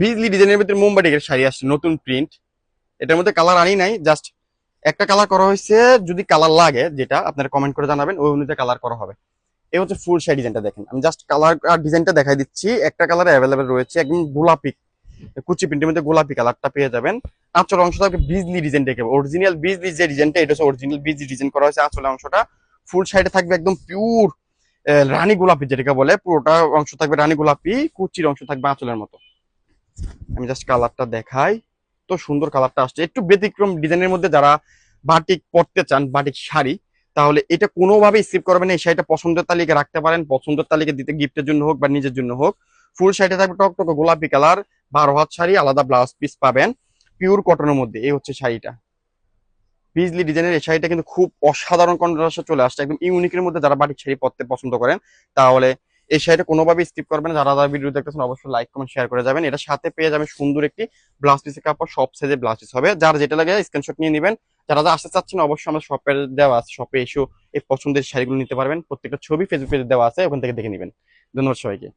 বিজলি ডিজাইনের ভিতরে মুম্বাইটের শাড়ি আসছে, নতুন প্রিন্ট এটার মধ্যে কালার আনি নাই জাস্ট একটা কালার করা হয়েছে, যদি কালার লাগে যেটা, আপনারা কমেন্ট করে জানাবেন, ওই অনুযায়ী কালার করা হবে। এই হচ্ছে ফুল শাড়ি ডিজাইনটা দেখেন। আমি জাস্ট কালার আর ডিজাইনটা দেখাই দিচ্ছি। একটা কালার অ্যাভেলেবেল রয়েছে, একদম গোলাপি, কুচি প্রিন্টের মধ্যে গোলাপি কালারটা পেয়ে যাবেন। আঁচল অংশ থাকবে বিজলি ডিজাইন দেখে অরিজিনাল বিজলি যে ডিজাইনটা এটা হচ্ছে অরিজিনাল বিজলি ডিজাইন করা হয়েছে আঁচলের অংশটা। ফুল সাইডে থাকবে একদম পিওর রানী গোলাপি যেটাকে বলে, পুরোটা অংশ থাকবে রানী গোলাপি, কুচির অংশ থাকবে আঁচলের মতো। আমি জাস্ট কালারটা দেখাই। তো সুন্দর কালারটা আসছে। একটু ব্যতিক্রম ডিজাইনের মধ্যে যারা বাটিক পরতে চান বাটিক শাড়ি, তাহলে এটা কোনোভাবে স্কিপ করবেন এই শাড়িটা পছন্দের তালিকা রাখতে পারেন। পছন্দের তালিকা দিতে গিফটের জন্য হোক বা নিজের জন্য হোক। ফুল শাড়িটা থাকবে টক টক গোলাপি কালার বারো হাত শাড়ি, আলাদা ব্লাউজ পিস পাবেন। পিওর কটনের মধ্যে এই হচ্ছে শাড়িটা। বিজলি ডিজাইনের এই শাড়িটা কিন্তু খুব অসাধারণ কন্ট্রাস্টে চলে আসছে। একদম ইউনিকের মধ্যে যারা বাটিক শাড়ি পরতে পছন্দ করেন, তাহলে এই শাড়িটা কোনোভাবে স্কিপ করবেন না। যারা যারা ভিডিও দেখতেছেন, অবশ্যই লাইক কমেন্ট শেয়ার করে যাবেন। এটা সাথে পেয়ে যাবেন সুন্দর একটি ব্লাউজ পিসের কাপড়। সব সাইজের ব্লাউজ পিস হবে। যার যেটা লাগে স্ক্রিনশট নিয়ে নেবেন। যারা যারা আসতে চাচ্ছেন, অবশ্যই আমাদের শপে দেওয়া আছে। শপে এসেও এই পছন্দের শাড়িগুলো নিতে পারবেন। প্রত্যেকটা ছবি ফেসবুক পেজে দেওয়া আছে। ওখান থেকে দেখে নেবেন। ধন্যবাদ সবাইকে।